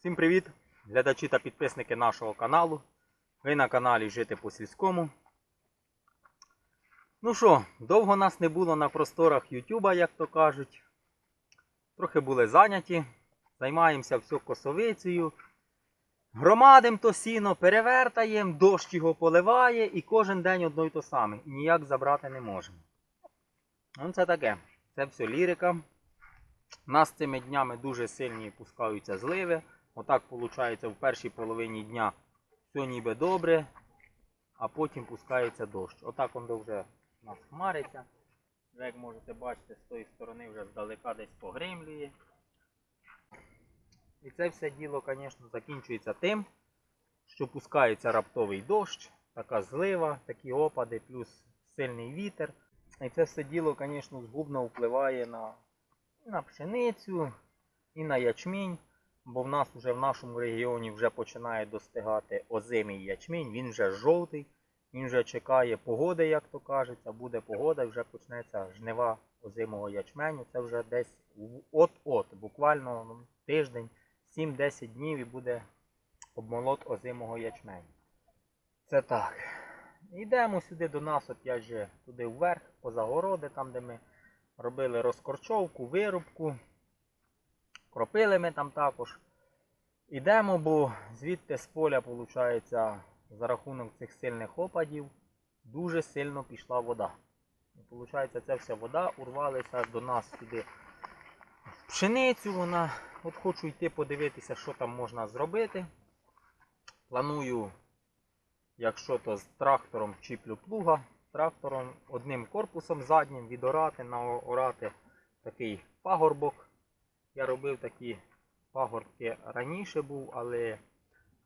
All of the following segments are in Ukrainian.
Всім привіт! Глядачі та підписники нашого каналу. Ви на каналі Жити по сільському. Ну що, довго нас не було на просторах Ютуба, як то кажуть. Трохи були зайняті. Займаємося все косовицею. Громадим то сіно, перевертаємо, дощ його поливає і кожен день одно й то саме. І ніяк забрати не можемо. Ну це таке. Це все лірика. У нас цими днями дуже сильні пускаються зливи. Отак виходить в першій половині дня все ніби добре, а потім пускається дощ. Отак воно вже у нас хмариться. Як можете бачити, з тої сторони вже здалека десь погримлює. І це все діло, звісно, закінчується тим, що пускається раптовий дощ, така злива, такі опади, плюс сильний вітер. І це все діло, звісно, згубно впливає на, на пшеницю, і на ячмінь. Бо в нас вже в нашому регіоні вже починає достигати озимий ячмінь, він вже жовтий, він вже чекає погоди, як то кажеться, буде погода вже почнеться жнива озимого ячменю. Це вже десь от-от, буквально ну, тиждень, 7-10 днів і буде обмолот озимого ячменю. Це так. Йдемо сюди до нас, опять же, туди вверх, поза городи, там де ми робили розкорчовку, вирубку. Кропили ми там також. Ідемо, бо звідти з поля, виходить, за рахунок цих сильних опадів, дуже сильно пішла вода. І виходить, ця вся вода урвалася до нас сюди в пшеницю. Вона. От хочу йти подивитися, що там можна зробити. Планую, якщо то з трактором чіплю плуга, трактором одним корпусом заднім відорати, наорати такий пагорбок. Я робив такі пагорбки раніше був, але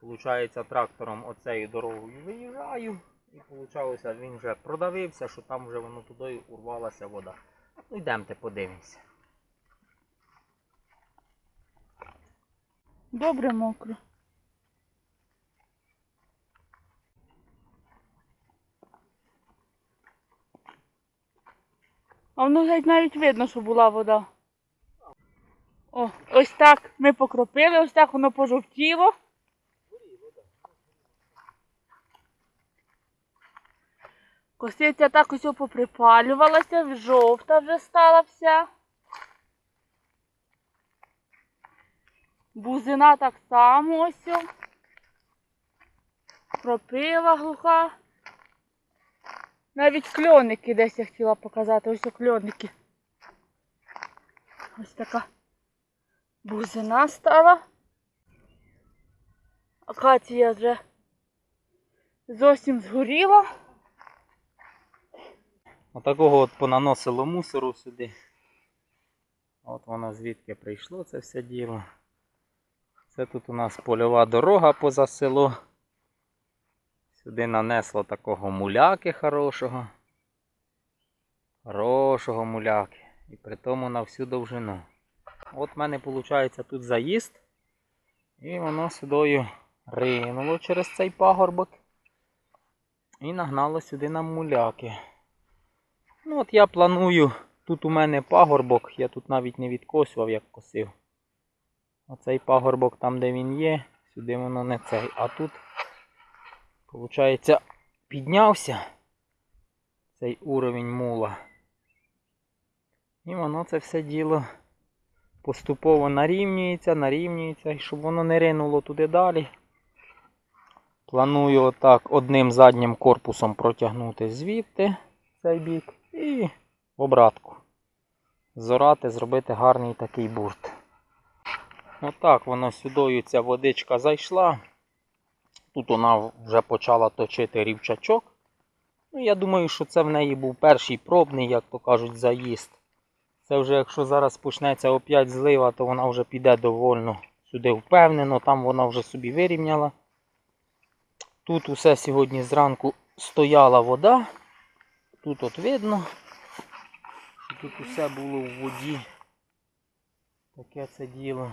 виходить, трактором оцею дорогою виїжджаю. І виходить, він вже продавився, що там вже воно туди урвалася вода. Ну йдемте подивимося. Добре мокро. А воно навіть видно, що була вода. О, ось так ми покропили, ось так воно пожовтіло. Косиця так ось поприпалювалася, жовта вже стала вся. Бузина так само ось. Кропива глуха. Навіть кльоники десь я хотіла показати. Ось кльоники. Ось така бузина стала. Акація вже зовсім згоріла. Отакого от понаносило мусору сюди. От воно звідки прийшло це все діло. Це тут у нас польова дорога поза село. Сюди нанесло такого муляки хорошого. Хорошого муляки. І при тому на всю довжину. От в мене виходить тут заїзд. І воно сюдою ринуло через цей пагорбок. І нагнало сюди нам муляки. Ну от я планую, тут у мене пагорбок, я тут навіть не відкосював, як косив. Оцей пагорбок там, де він є, сюди воно не цей. А тут, виходить, піднявся цей уровень мула. І воно це все діло поступово нарівнюється, нарівнюється, і щоб воно не ринуло туди далі. Планую отак одним заднім корпусом протягнути звідти цей бік і в обратку. Зорати, зробити гарний такий бурт. Отак воно сюдою ця водичка зайшла. Тут вона вже почала точити рівчачок. Ну, я думаю, що це в неї був перший пробний, як то кажуть, заїзд. Це вже якщо зараз почнеться опять злива, то вона вже піде довольно сюди впевнено, там вона вже собі вирівняла. Тут усе сьогодні зранку стояла вода. Тут от видно, тут усе було в воді. Таке це діло.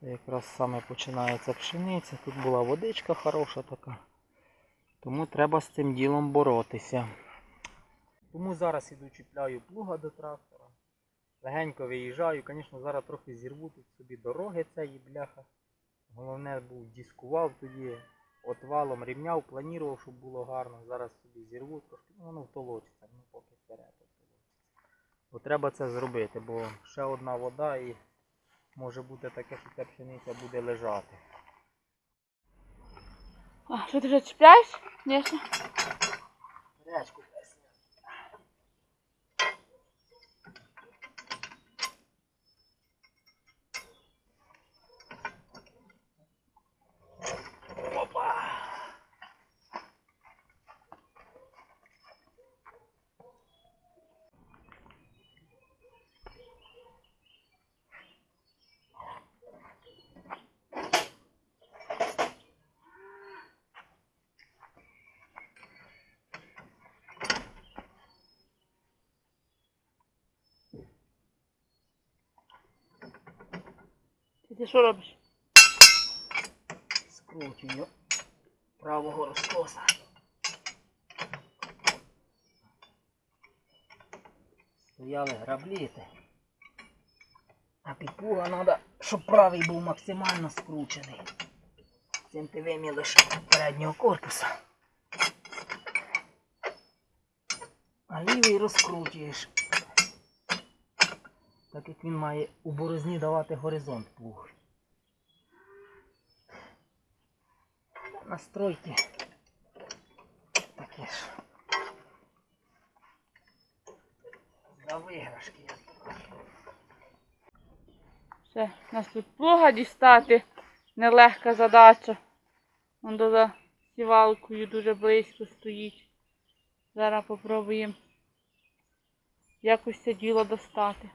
Це якраз саме починається пшениця. Тут була водичка хороша така. Тому треба з цим ділом боротися. Тому зараз іду чіпляю плуга до трактора. Легенько виїжджаю. Звісно, зараз трохи зірву тут собі дороги цієї бляха. Головне був дискував тоді, отвалом рівняв, планував, щоб було гарно. Зараз собі зірву трошки, ну воно втолочиться, ну поки вперед втолочиться. Бо треба це зробити, бо ще одна вода і може бути таке, що ця пшениця буде лежати. А, що ти вже чіпляєш? Ні. Речку Ти, що робиш? Скручую правого розкоса. Стояли грабліти. А підпуга треба, щоб правий був максимально скручений. Цим ти вимілиш переднього корпуса. А лівий розкручуєш. Так як він має у борозні давати горизонт плуг. настройки такі ж. За виграшки. Все, нас тут плуга дістати. Нелегка задача. Он за сівалкою дуже близько стоїть. Зараз попробуємо якось це діло достати.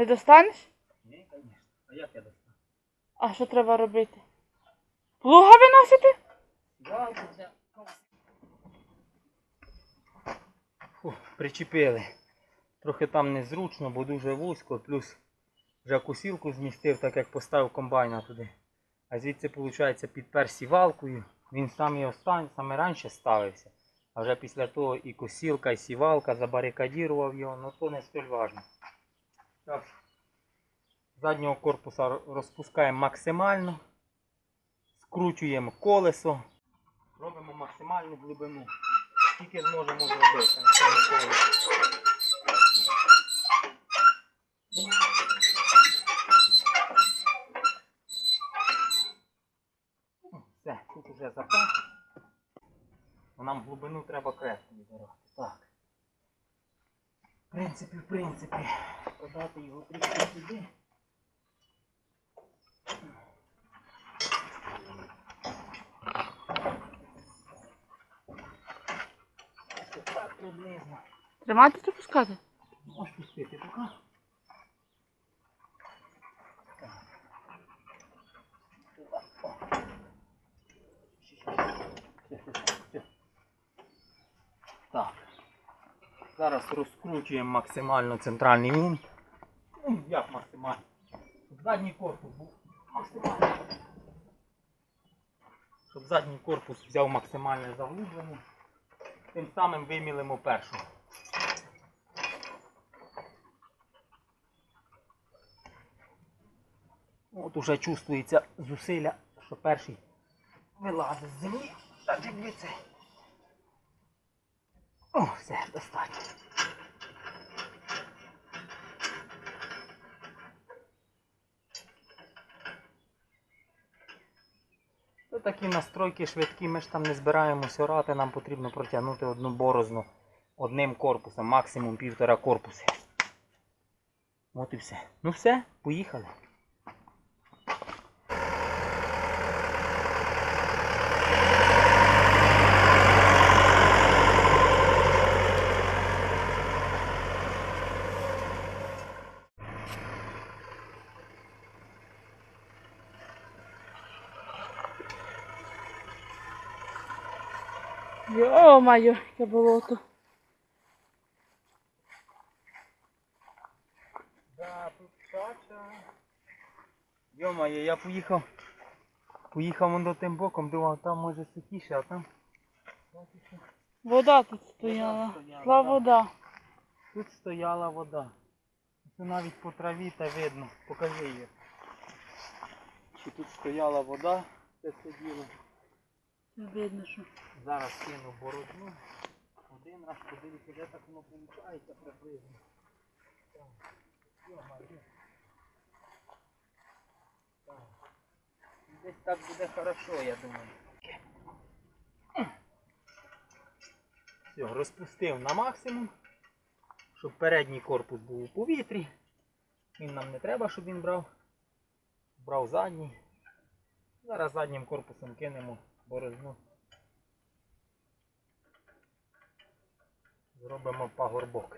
Не достанеш? Ні, звісно. А як я достану? А що треба робити? Плуга виносити? Фу, причепили. Трохи там незручно, бо дуже вузько, плюс вже косілку змістив, так як поставив комбайна туди. А звідси, виходить, підпер сівалкою. Він саме остань, саме раніше ставився. А вже після того і косілка, і сівалка забарикадірував його, ну то не столь важно. Так. Заднього корпуса розпускаємо максимально. Скручуємо колесо. Робимо максимальну глибину. Скільки зможемо зробити. Ну, Все, тут уже запас. Бо Нам глибину треба крепко відбирати. Так. В принципі, в принципі, подати його трішки сюди. Ось Так приблизно. Тримати чи пускати? Можеш пустити поки. Так. Сюди. О. Ще, ще, ще. Ще, ще, ще. Так. Зараз розкручуємо максимально центральний винт. Ну, як максимально? Задній корпус був максимально. Щоб задній корпус взяв максимальне заглублення. Тим самим вимілимо першу. От уже чувствується зусилля, що перший вилазить з землі. Так це. О, все, достатньо. Це такі настройки швидкі, ми ж там не збираємося орати, нам потрібно протягнути одну борозну одним корпусом, максимум півтора корпуси. От і все. Ну все, поїхали. Йо-моє, яке болото. Да, тут чача. Йо-моє, я поїхав. Поїхав вон до тим боком, думав, там може сухіше, а там. Вода тут стояла. стояла, Шла вода. Тут стояла вода. Це навіть по траві та видно. Покажи її. Що тут стояла вода, це сиділо. Видно, що. Зараз кину борозну. Один раз подивлюся, де так воно виходить приблизно. Так. Десь так буде хорошо, я думаю. Все, розпустив на максимум, щоб передній корпус був у повітрі. Він нам не треба, щоб він брав. Брав задній. Зараз заднім корпусом кинемо борозну. Зробимо пагорбок.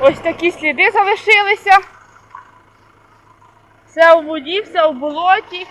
Ось такі сліди залишилися. Все у воді, все у болоті.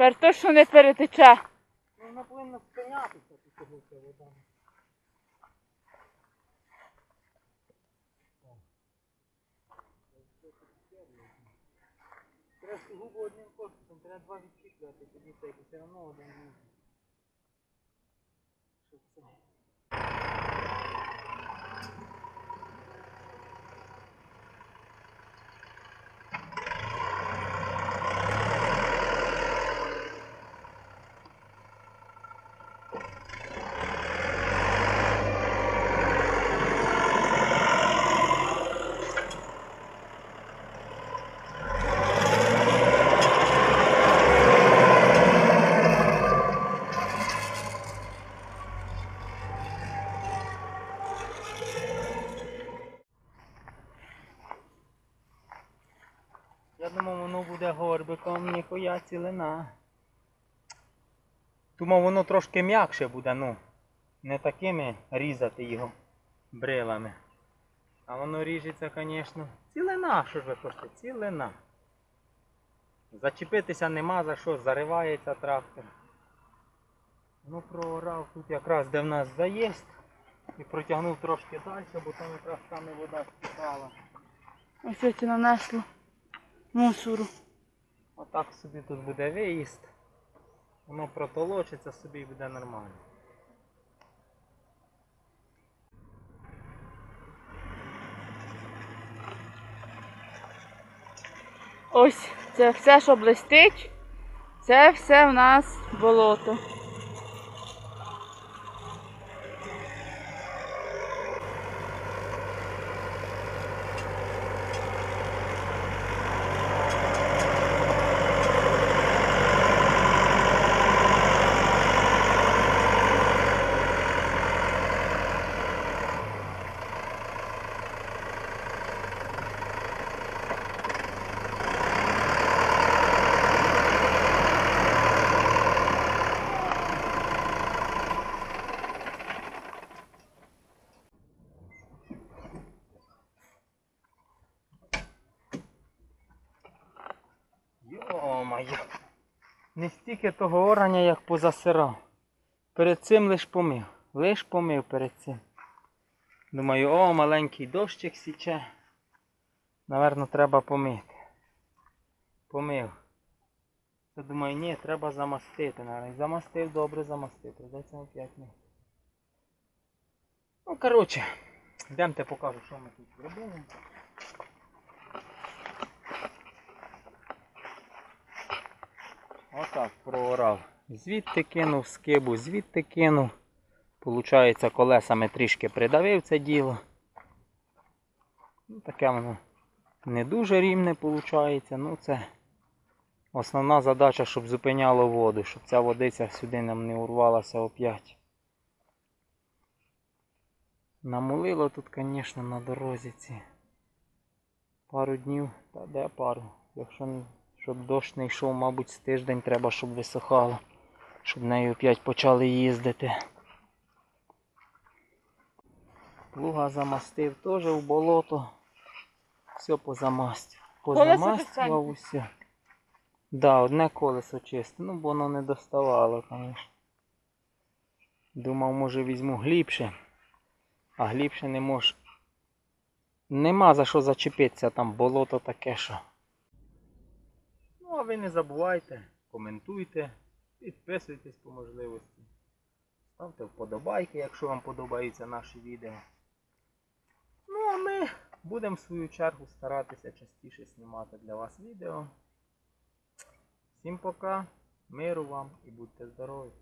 Тепер точно не перетече. Ну, вона повинна спинятися тут ця вода. Треба губу одним корпусом, треба два відчіпляти, тоді все одно один. Щоб це. Я думав, воно буде горбиком, ніхуя цілина. Думав, воно трошки м'якше буде, ну. Не такими різати його брилами. А воно ріжеться, звісно. Цілина, що ж ви хочете? Цілина. Зачепитися нема за що, заривається трактор. Ну проорав тут якраз де в нас заїзд. І протягнув трошки далі, бо там якраз там вода стікала. Ось і нанесло мусору. Отак собі тут буде виїзд. Воно протолочиться собі і буде нормально. Ось це все, що блистить, це все в нас болото. Йо-моє. Не стільки того орання, як позасирав. Перед цим лиш помив. Лиш помив перед цим. Думаю, о, маленький дощик січе. Наверно, треба помити. Помив. Та думаю, ні, треба замастити. Наверно. Замастив, добре замастив. Придеться опять не. Ну, коротше, йдемте покажу, що ми тут зробили. Отак проорав. Звідти кинув скибу, звідти кинув. Получається, колесами трішки придавив це діло. Ну, таке воно не дуже рівне виходить. Ну, це основна задача, щоб зупиняло воду, щоб ця водиця сюди нам не урвалася оп'ять. Намулило тут, звісно, на дорозі ці пару днів, та де пару. Якщо щоб дощ не йшов, мабуть, з тиждень треба, щоб висохало, щоб нею опять почали їздити. Плуга замастив теж в болото. Все позамастив. Позамастив усе. Да, одне колесо чисте, ну бо воно не доставало, звісно. Думав, може візьму глибше, а глибше не можу. Нема за що зачепитися, там болото таке, що. Ну, а ви не забувайте, коментуйте, підписуйтесь по можливості. Ставте вподобайки, якщо вам подобаються наші відео. Ну, а ми будемо в свою чергу старатися частіше знімати для вас відео. Всім пока, миру вам і будьте здорові!